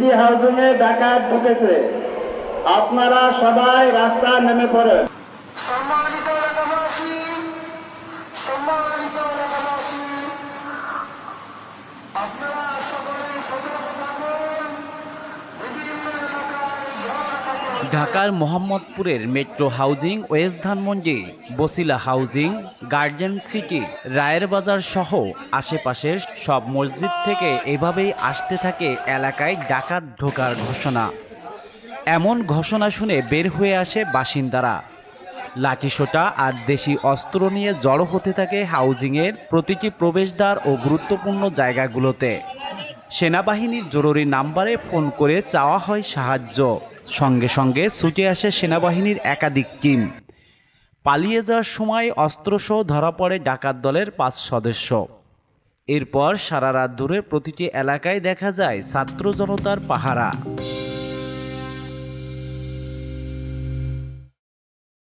City housing এ ডাকাত ঢুকেছে। আপনারা সবাই রাস্তা নেমে পড়েন। আপনারা ঢাকার মোহাম্মদপুরের metro housing, west Dhanmondi, Basila housing, garden city, Rayer Bazar সহ আশেপাশের সব মসজিদ থেকে এভাবেই আসতে থাকে এলাকায় ডাকাত ঢোকার ঘোষণা। এমন ঘোষণা শুনে বের হয়ে আসে বাসিন্দারা। লাঠিসোটা আর দেশি অস্ত্র নিয়ে জড়ো হতে থাকে হাউজিংয়ের প্রতিটি প্রবেশদ্বার ও গুরুত্বপূর্ণ জায়গাগুলোতে। সেনাবাহিনীর জরুরি নাম্বারে ফোন করে চাওয়া হয় সাহায্য। সঙ্গে সঙ্গে ছুটে আসে সেনাবাহিনীর একাধিক টিম। পালিয়ে যাওয়ার সময় অস্ত্রসহ ধরা পড়ে ডাকাত দলের পাঁচ সদস্য। এরপর সারা রাত ধরে প্রতিটি এলাকায় দেখা যায় ছাত্র জনতার পাহারা।